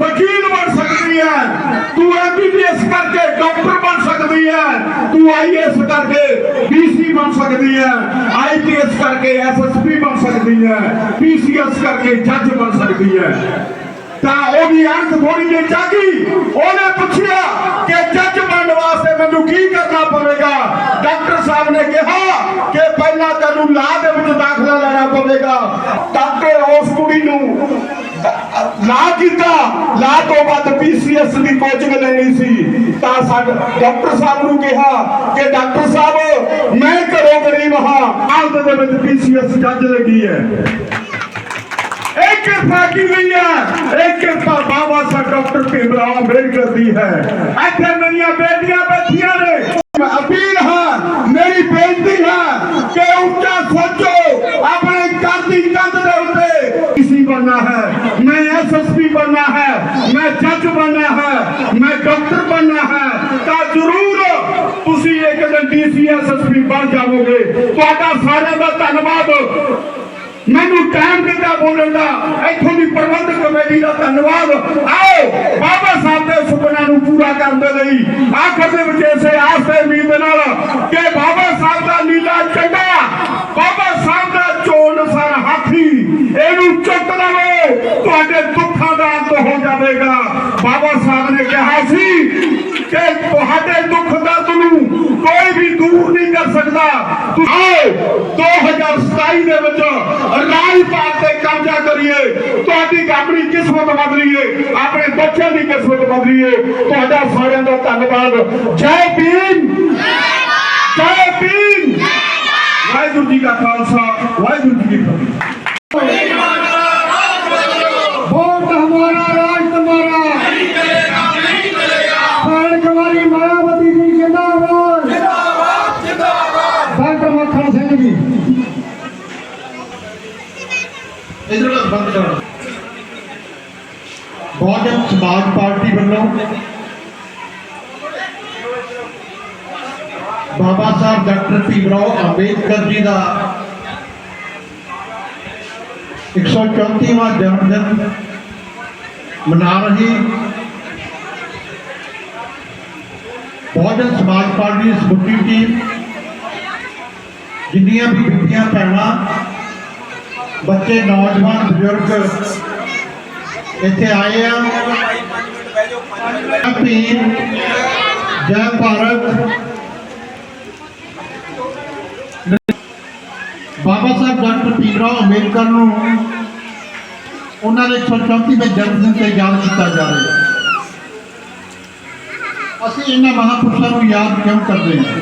ਵਕੀਲ ਬਣ ਸਕਦੀ ਹੈ। ਤੂੰ ਐਮਬੀਬੀਐਸ ਕਰਕੇ ਡਾਕਟਰ ਬਣ ਸਕਦੀ ਹੈ। ਤੂੰ ਆਈਐਸ ਕਰਕੇ ਡੀਸੀ ਬਣ ਸਕਦੀ ਹੈ। ਆਈਪੀਐਸ ਕਰਕੇ ਐਸਐਸਪੀ ਬਣ ਸਕਦੀ ਹੈ। ਪੀਸੀਐਸ ਕਰਕੇ ਜੱਜ ਬਣ ਸਕਦੀ ਹੈ। ਤਾਂ ਉਹਦੀ ਅਣਖ ਥੋੜੀ ਜਿਹੀ ਜਾਗੀ। ਉਹਨੇ ਪੁੱਛਿਆ ਕਿ ਜੱਜ ਬਣਨ ਵਾਸਤੇ ਮੈਨੂੰ ਕੀ ਕਰਨਾ ਪਵੇਗਾ? ਡਾਕਟਰ ਸਾਹਿਬ ਨੇ ਕਿਹਾ ਕਿ ਪਹਿਲਾਂ ਤੈਨੂੰ ਲਾਹ ਦੇ ਵਿੱਚ ਦਾਖਲਾ ਲੈਣਾ ਪਵੇਗਾ। ਤਾਂ ਕਿ ਉਸ ਕੁੜੀ ਨੂੰ ਲਾ ਕੀਤਾ ਲਾ ਤੋਂ ਬਾਅਦ ਪੀਸੀਐਸ ਦੀ ਕੋਚਿੰਗ ਲੈਣੀ ਸੀ। ਤਾਂ ਸਾਡੇ, ਡਾਕਟਰ ਸਾਹਿਬ ਨੂੰ ਕਿਹਾ ਕਿ ਡਾਕਟਰ ਸਾਹਿਬ, ਮੈਂ ਘਰੋਂ ਗਰੀਬ ਹਾਂ ਹਾਲਤ ਦੇ ਵਿੱਚ ਪੀਸੀਐਸ ਜੱਜ ਲੱਗੀ ਹੈ। ਇਹ ਕਿਰਪਾ ਕੀ ਗਈ ਹੈ ਇਹ ਕਿਰਪਾ ਬਾਬਾ ਸਾਹਿਬ ਡਾਕਟਰ ਭੀਮ ਭੀਮਰਾਓ ਅੰਬੇਡਕਰ ਦੀ ਹੈ। ਇੱਥੇ ਮੇਰੀਆਂ ਬੇਟੀਆਂ ਬੈਠੀਆਂ ਨੇ। ਅਪੀਲ ਹੈ ਮੇਰੀ ਬੇਨਤੀ ਹੈ ਕਿ ਉੱਚਾ ਸੋਚੋ ਆਪਣੇ ਘਰ ਦੀ ਕੰਧ ਦੇ ਉੱਤੇ ਕਿਸੇ ਬਣਨਾ ਹੈ ਮੈਂ ਐਸਐਸਪੀ ਬਣਨਾ ਹੈ ਮੈਂ ਜੱਜ ਬਣਨਾ ਹੈ ਮੈਂ ਡਾਕਟਰ ਬਣਨਾ ਹੈ, ਤਾਂ ਤੁਸੀਂ ਇੱਕ ਦਿਨ ਡੀਸੀ ਬਣ ਜਾਵੋਗੇ। ਤੁਹਾਡਾ ਸਾਰਿਆਂ ਦਾ ਧੰਨਵਾਦ। ਮੈਨੂੰ ਟਾਈਮ ਦਿੱਤਾ ਬੋਲਣ ਦਾ, ਇੱਥੋਂ ਦੀ ਪ੍ਰਬੰਧਕ ਕਮੇਟੀ ਦਾ ਧੰਨਵਾਦ। ਆਓ, ਬਾਬਾ ਸਾਹਿਬ ਦੇ ਸੁਪਨਿਆਂ ਨੂੰ ਪੂਰਾ ਕਰਨ ਦੇ ਲਈ ਆਖਰ ਦੇ ਵਿੱਚ ਇਸੇ ਆਸ ਤੇ ਉਮੀਦ ਨਾਲ ਕਿ ਬਾਬਾ ਸਾਹਿਬ ਦਾ ਨੀਲਾ ਝੰਡਾ, ਬਾਬਾ ਸਾਹਿਬ ਦਾ ਚੋਣ ਸਰ ਹਾਥੀ, ਇਹਨੂੰ ਚੁੱਕ ਲਵੋ। ਤੁਹਾਡੇ ਦੁੱਖਾਂ ਦਾ ਅੰਤ ਹੋ ਜਾਵੇਗਾ। ਬਾਬਾ ਸਾਹਿਬ ਨੇ ਕਿਹਾ ਸੀ ਕਿ ਤੁਹਾਡੇ ਦੁੱਖ ਦਰਦ ਨੂੰ ਕੋਈ ਵੀ ਦੂਰ ਨਹੀਂ ਕਰ ਸਕਦਾ। ਤੁ- ਆਓ 2027 ਦੇ ਵਿੱਚ ਰਾਜ ਭਾਗ ਤੇ ਕਬਜ਼ਾ ਕਰੀਏ, ਤੁਹਾਡੀ ਆਪਣੀ ਕਿਸਮਤ ਬਦਲੀਏ, ਆਪਣੇ ਬੱਚਿਆਂ ਦੀ ਕਿਸਮਤ ਬਦਲੀਏ। ਤੁਹਾਡਾ ਸਾਰਿਆਂ ਦਾ ਧੰਨਵਾਦ। ਜੈ ਭੀਮ! ਜੈ ਭੀਮ! ਵਾਹਿਗੁਰੂ ਜੀ ਕਾ ਖਾਲਸਾ, ਵਾਹਿਗੁਰੂ ਜੀ ਕੀ ਫਤਿਹ। ਸਮਾਜ ਪਾਰਟੀ ਵੱਲੋਂ ਬਾਬਾ ਸਾਹਿਬ ਡਾਕਟਰ ਭੀਮਰਾਓ ਅੰਬੇਦਕਰ ਜੀ ਦਾ 134ਵਾਂ ਜਨਮ ਦਿਨ ਮਨਾ ਰਹੀ ਬਹੁਜਨ ਸਮਾਜ ਪਾਰਟੀ ਦੀ ਸਮੁੱਚੀ ਟੀਮ ਜਿੰਨੀਆਂ ਵੀ ਬੀਬੀਆਂ ਭੈਣਾਂ ਬੱਚੇ ਨੌਜਵਾਨ ਬਜ਼ੁਰਗ ਇੱਥੇ ਆਏ ਆ। ਜੈ ਜੈ ਭਾਰਤ। ਬਾਬਾ ਸਾਹਿਬ ਡਾਕਟਰ ਭੀਮਰਾਓ ਅੰਬੇਦਕਰ ਨੂੰ ਉਹਨਾਂ ਦੇ 134ਵੇਂ ਜਨਮ ਦਿਨ ਤੇ ਯਾਦ ਕੀਤਾ ਜਾ ਰਿਹਾ ਹੈ। ਅਸੀਂ ਇਹਨਾਂ ਮਹਾਪੁਰਸ਼ਾਂ ਨੂੰ ਯਾਦ ਕਿਉਂ ਕਰਦੇ ਹਾਂ?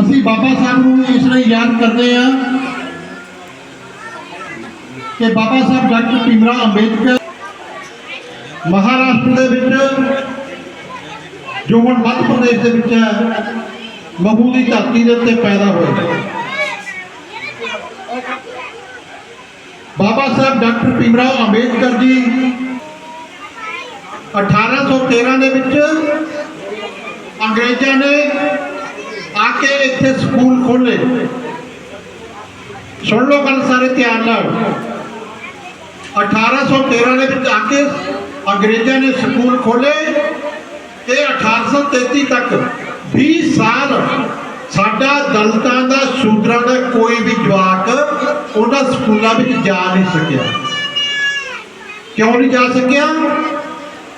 ਅਸੀਂ ਬਾਬਾ ਸਾਹਿਬ ਨੂੰ ਇਸ ਲਈ ਯਾਦ ਕਰਦੇ ਹਾਂ ਕਿ ਬਾਬਾ ਸਾਹਿਬ ਡਾਕਟਰ ਭੀਮਰਾਓ ਅੰਬੇਦਕਰ ਮਹਾਰਾਸ਼ਟਰ ਦੇ ਵਿੱਚ ਜੋ ਹੁਣ ਮੱਧ ਪ੍ਰਦੇਸ਼ ਦੇ ਵਿੱਚ ਹੈ ਮਹੂ ਦੀ ਧਰਤੀ ਦੇ ਉੱਤੇ ਪੈਦਾ ਹੋਏ ਬਾਬਾ ਸਾਹਿਬ ਡਾਕਟਰ ਭੀਮਰਾਓ ਅੰਬੇਦਕਰ ਜੀ 1813 ਦੇ ਵਿੱਚ ਅੰਗਰੇਜ਼ਾਂ ਨੇ ਆ ਕੇ ਇੱਥੇ ਸਕੂਲ ਖੋਲ੍ਹੇ ਸੁਣ ਲਓ ਗੱਲ ਸਾਰੇ ਧਿਆਨ ਨਾਲ 1813 ਦੇ ਵਿੱਚ ਆ ਕੇ ਅੰਗਰੇਜ਼ਾਂ ਨੇ ਸਕੂਲ ਖੋਲੇ ਤੇ 1833 ਤੱਕ 20 ਸਾਲ ਸਾਡਾ ਦਲਤਾਂ ਦਾ ਸ਼ੂਦਰਾਂ ਦਾ ਕੋਈ ਵੀ ਜਵਾਕ ਉਹਨਾਂ ਸਕੂਲਾਂ ਵਿੱਚ ਜਾ ਨਹੀਂ ਸਕਿਆ। ਕਿਉਂ ਨਹੀਂ ਜਾ ਸਕਿਆ?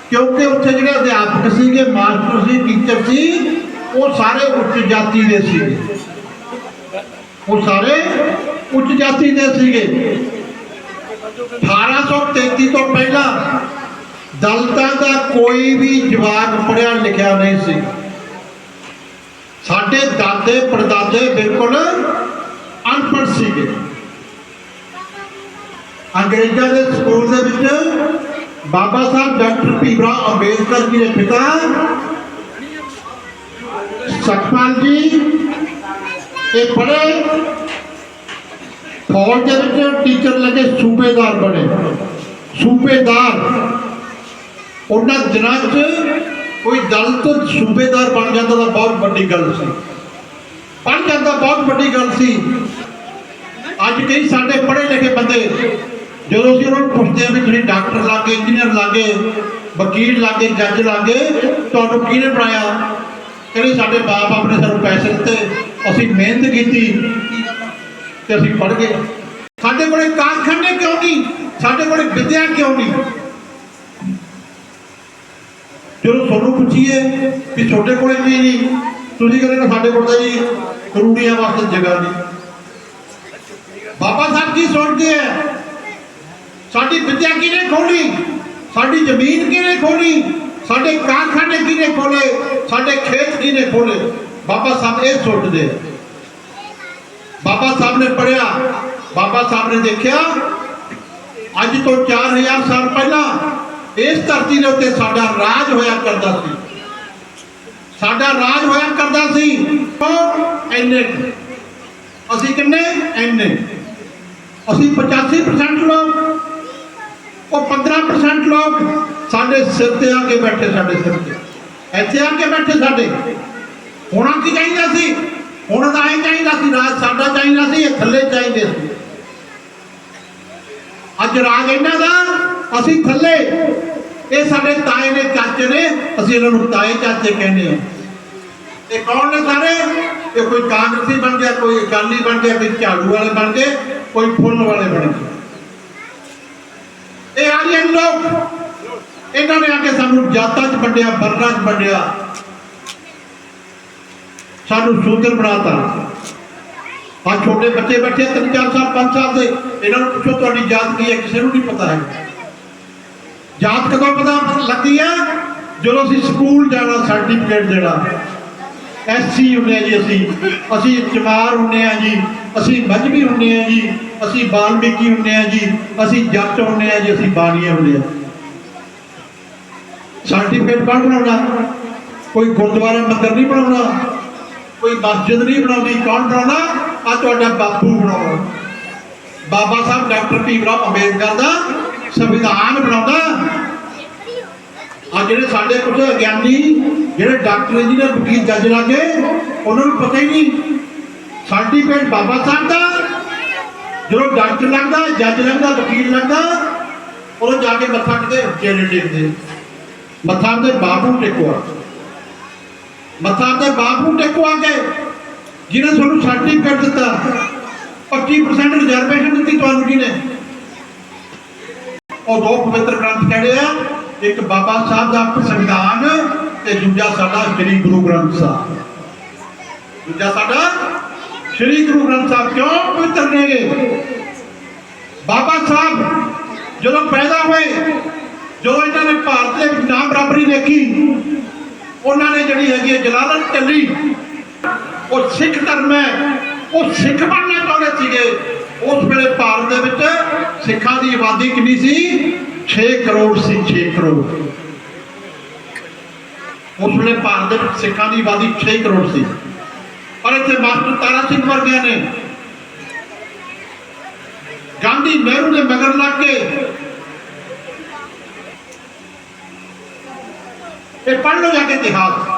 ਕਿਉਂਕਿ ਉੱਥੇ ਜਿਹੜੇ ਅਧਿਆਪਕ ਸੀਗੇ, ਮਾਸਟਰ ਸੀ, ਟੀਚਰ ਸੀ, ਉਹ ਸਾਰੇ ਉੱਚ ਜਾਤੀ ਦੇ ਸੀਗੇ। ਉਹ ਸਾਰੇ ਉੱਚ ਜਾਤੀ ਦੇ ਸੀਗੇ। 1833 ਤੋਂ ਪਹਿਲਾਂ ਦਲਿਤਾਂ ਦਾ ਕੋਈ ਵੀ ਜਵਾਕ ਪੜਿਆ ਲਿਖਿਆ ਨਹੀਂ ਸੀ ਸਾਡੇ ਦਾਦੇ ਪੜਦਾਦੇ ਬਿਲਕੁਲ ਅਨਪੜ੍ਹ ਸੀਗੇ ਅੰਗਰੇਜ਼ਾਂ ਦੇ ਸਕੂਲ ਦੇ ਵਿੱਚ ਬਾਬਾ ਸਾਹਿਬ ਡਾਕਟਰ ਭੀਮਰਾਓ ਅੰਬੇਦਕਰ ਜੀ ਦੇ ਪਿਤਾ ਸਤਪਾਲ ਜੀ ਇਹ ਪੜ੍ਹੇ ਫੌਜ ਦੇ ਵਿੱਚ ਟੀਚਰ ਲੱਗੇ ਸੂਬੇਦਾਰ ਬਣੇ? ਸੂਬੇਦਾਰ। ਉਹਨਾਂ ਦਿਨਾਂ 'ਚ ਕੋਈ ਦਲਿਤ ਸੂਬੇਦਾਰ ਬਣ ਜਾਂਦਾ ਤਾਂ ਬਹੁਤ ਵੱਡੀ ਗੱਲ ਸੀ। ਬਣ ਜਾਂਦਾ ਬਹੁਤ ਵੱਡੀ ਗੱਲ ਸੀ। ਅੱਜ ਕਈ ਸਾਡੇ ਪੜ੍ਹੇ ਲਿਖੇ ਬੰਦੇ, ਜਦੋਂ ਅਸੀਂ ਉਹਨਾਂ ਨੂੰ ਪੁੱਛਦੇ ਆ ਵੀ ਤੁਸੀਂ ਡਾਕਟਰ ਲਾਗੇ, ਇੰਜੀਨੀਅਰ ਲਾਗੇ, ਵਕੀਲ ਲਾਗੇ, ਜੱਜ ਲਾਗੇ, ਤੁਹਾਨੂੰ ਕਿਹਨੇ ਬਣਾਇਆ? ਕਹਿੰਦੇ ਸਾਡੇ ਬਾਪ ਆਪਣੇ ਸਾਨੂੰ ਪੈਸੇ ਦਿੱਤੇ, ਅਸੀਂ ਮਿਹਨਤ ਕੀਤੀ। ਤੇ ਅਸੀਂ ਪੜ੍ਹ ਗਏ। ਸਾਡੇ ਕੋਲੇ ਕਾਰਖਾਨੇ ਕਿਉਂ ਨਹੀਂ? ਸਾਡੇ ਕੋਲੇ ਵਿਦਿਆ ਕਿਉਂ ਨਹੀਂ? ਜਦੋਂ ਤੁਹਾਨੂੰ ਪੁੱਛੀਏ ਵੀ ਤੁਹਾਡੇ ਕੋਲੇ ਵੀ ਨਹੀਂ, ਤੁਸੀਂ ਕਹਿੰਦੇ ਸਾਡੇ ਕੋਲ ਤਾਂ ਜੀ ਕਰੂੜੀਆਂ ਵਾਸਤੇ ਜਗ੍ਹਾ ਨਹੀਂ। ਬਾਬਾ ਸਾਹਿਬ ਕੀ ਸੋਚਦੇ ਆ, ਸਾਡੀ ਵਿਦਿਆ ਕਿਹਨੇ ਖੋਲੀ? ਸਾਡੀ ਜ਼ਮੀਨ ਕਿਹਨੇ ਖੋਲੀ? ਸਾਡੇ ਕਾਰਖਾਨੇ ਕਿਹਨੇ ਖੋਲੇ? ਸਾਡੇ ਖੇਤ ਕਿਹਨੇ ਖੋਲੇ? ਬਾਬਾ ਸਾਹਿਬ ਇਹ ਸੋਚਦੇ ਆ। ਬਾਬਾ ਸਾਹਿਬ ਨੇ ਪੜਿਆ ਬਾਬਾ ਸਾਹਿਬ ਨੇ ਦੇਖਿਆ, ਅੱਜ ਤੋਂ 4000 ਸਾਲ ਪਹਿਲਾਂ ਇਸ ਧਰਤੀ ਦੇ ਉੱਤੇ ਸਾਡਾ ਰਾਜ ਹੋਇਆ ਕਰਦਾ ਸੀ। ਸਾਡਾ ਰਾਜ ਹੋਇਆ ਕਰਦਾ ਸੀ। ਉਹ ਇੰਨੇ ਅਸੀਂ ਕਿੰਨੇ? ਐਨੇ ਅਸੀਂ 85% ਲੋਕ। ਉਹ 15% ਲੋਕ ਸਾਡੇ ਸਿਰ ਤੇ ਆ ਕੇ ਬੈਠੇ ਸਾਡੇ ਸਿਰ ਤੇ। ਇੱਥੇ ਆ ਕੇ ਬੈਠੇ ਸਾਡੇ। ਹੋਣਾ ਕੀ ਚਾਹੀਦਾ ਸੀ? ਹੁਣ ਤਾਂ ਇਹ ਚਾਹੀਦਾ ਸੀ, ਰਾਜ ਸਾਡਾ ਚਾਹੀਦਾ ਸੀ, ਇਹ ਥੱਲੇ ਚਾਹੀਦੇ ਸੀ। ਅੱਜ ਰਾਜ ਇਹਨਾਂ ਦਾ, ਅਸੀਂ ਥੱਲੇ। ਇਹ ਸਾਡੇ ਤਾਏ ਨੇ, ਚਾਚੇ ਨੇ, ਅਸੀਂ ਇਹਨਾਂ ਨੂੰ ਤਾਏ ਚਾਚੇ ਕਹਿੰਦੇ ਆ ਇਹ ਕੌਣ ਨੇ ਸਾਰੇ? ਇਹ ਕੋਈ ਕਾਂਗਰਸੀ ਬਣ ਗਿਆ, ਕੋਈ ਅਕਾਲੀ ਬਣ ਗਿਆ, ਕੋਈ ਝਾੜੂ ਵਾਲੇ ਬਣ ਗਏ, ਕੋਈ ਫੁੱਲ ਵਾਲੇ ਬਣ ਗਏ। ਇਹ ਆਰੀਅਨ ਲੋਕ। ਇਹਨਾਂ ਨੇ ਆ ਕੇ ਸਾਨੂੰ ਜਾਤਾਂ 'ਚ ਵੰਡਿਆ, ਵਰਨਾਂ 'ਚ ਵੰਡਿਆ। ਸਾਨੂੰ ਸੂਦਰ ਬਣਾਤਾ। ਆ ਛੋਟੇ ਬੱਚੇ ਬੈਠੇ ਤਿੰਨ ਚਾਰ ਸਾਲ, ਪੰਜ ਸਾਲ ਦੇ, ਇਹਨਾਂ ਨੂੰ ਪੁੱਛੋ ਤੁਹਾਡੀ ਜਾਤ ਕੀ ਹੈ, ਕਿਸੇ ਨੂੰ ਨਹੀਂ ਪਤਾ ਹੈ ਜਾਤ ਕਦੋਂ ਪਤਾ ਲੱਗਦੀ ਹੈ? ਜਦੋਂ ਅਸੀਂ ਸਕੂਲ ਜਾਣਾ, ਸਰਟੀਫਿਕੇਟ ਦੇਣਾ। ਐਸਸੀ ਹੁੰਦੇ ਆ ਜੀ ਅਸੀਂ। ਅਸੀਂ ਚਮਾਰ ਹੁੰਦੇ ਆ ਜੀ, ਅਸੀਂ ਮਜਬੀ ਹੁੰਦੇ ਆ ਜੀ, ਅਸੀਂ ਬਾਲਮੀਕੀ ਹੁੰਦੇ ਆ ਜੀ, ਅਸੀਂ ਜੱਟ ਹੁੰਦੇ ਆ ਜੀ, ਅਸੀਂ ਬਾਣੀਆ ਹੁੰਦੇ ਆ। ਸਰਟੀਫਿਕੇਟ ਕੌਣ ਬਣਾਉਣਾ? ਕੋਈ ਗੁਰਦੁਆਰਾ ਮੰਦਰ ਨਹੀਂ ਬਣਾਉਣਾ? ਕੋਈ ਮਸਜਿਦ ਨਹੀਂ ਬਣਾਉਂਦੀ, ਕੌਣ ਬਣਾਉਣਾ ਆ ਤੁਹਾਡਾ ਬਾਪੂ ਬਣਾਉਣਾ ਬਾਬਾ ਸਾਹਿਬ ਡਾਕਟਰ ਭੀਮਰਾਵ ਅੰਬੇਦਕਰ ਦਾ ਸੰਵਿਧਾਨ ਬਣਾਉਂਦਾ। ਆ ਜਿਹੜੇ ਸਾਡੇ ਕੁਝ ਅਗਿਆਨੀ, ਜਿਹੜੇ ਡਾਕਟਰ, ਇੰਜੀਨੀਅਰ, ਵਕੀਲ, ਜੱਜ ਲਾਗੇ, ਉਹਨਾਂ ਨੂੰ ਪਤਾ ਹੀ ਨਹੀਂ। ਸਰਟੀਫਿਕੇਟ ਬਾਬਾ ਸਾਹਿਬ ਦਾ, ਜਦੋਂ ਡਾਕਟਰ ਲੱਗਦਾ, ਜੱਜ ਲੱਗਦਾ, ਵਕੀਲ ਲੱਗਦਾ, ਉਦੋਂ ਜਾ ਕੇ ਮੱਥਾ ਟੇਕਦੇ ਚੇਲੇ ਟੇਕਦੇ। ਮੱਥਾ ਤੇ ਬਾਪੂ ਟੇਕਵਾ ਮੱਥਾ ਤੇ ਟੇਕੋ ਆ ਕੇ, ਜਿਹਨੇ ਤੁਹਾਨੂੰ ਸਰਟੀਫਿਕੇਟ ਦਿੱਤਾ 25% ਰਿਜ਼ਰਵੇਸ਼ਨ ਦਿੱਤੀ ਤੁਹਾਨੂੰ ਕਿਹਨੇ ਉਹ ਦੋ ਪਵਿੱਤਰ ਗ੍ਰੰਥ ਕਿਹੜੇ ਆ? ਇੱਕ ਬਾਬਾ ਸਾਹਿਬ ਦਾ ਸੰਵਿਧਾਨ ਤੇ ਦੂਜਾ ਸਾਡਾ ਸ੍ਰੀ ਗੁਰੂ ਗ੍ਰੰਥ ਸਾਹਿਬ। ਦੂਜਾ ਸਾਡਾ ਸ੍ਰੀ ਗੁਰੂ ਗ੍ਰੰਥ ਸਾਹਿਬ ਕਿਉਂ ਪਵਿੱਤਰ ਨੇਗੇ ਬਾਬਾ ਸਾਹਿਬ ਜਦੋਂ ਪੈਦਾ ਹੋਏ, ਜਦੋਂ ਇਹਨਾਂ ਨੇ ਭਾਰਤ ਦੇ ਵਿੱਚ ਨਾਮ ਬਰਾਬਰੀ ਦੇਖੀ ਉਹਨਾਂ ਨੇ ਜਿਹੜੀ ਹੈਗੀ ਹੈ ਜਲਾਲਤ ਚੱਲੀ ਉਹ ਸਿੱਖ ਧਰਮ ਹੈ, ਉਹ ਸਿੱਖ ਬਣਨਾ ਚਾਹੁੰਦੇ ਸੀਗੇ। ਉਸ ਵੇਲੇ ਭਾਰਤ ਦੇ ਵਿੱਚ ਸਿੱਖਾਂ ਦੀ ਆਬਾਦੀ ਕਿੰਨੀ ਸੀ? 6 ਕਰੋੜ ਸੀ 6 ਕਰੋੜ। ਉਸ ਵੇਲੇ ਭਾਰਤ ਦੇ ਵਿੱਚ ਸਿੱਖਾਂ ਦੀ ਆਬਾਦੀ 6 ਕਰੋੜ ਸੀ। ਪਰ ਇੱਥੇ ਮਾਸਟਰ ਤਾਰਾ ਸਿੰਘ ਵਰਗਿਆਂ ਨੇ ਗਾਂਧੀ ਨਹਿਰੂ ਦੇ ਮਗਰ ਲੱਗ ਕੇ ਇਹ ਪੜ੍ਹ ਲਓ ਜਾ ਕੇ ਇਤਿਹਾਸ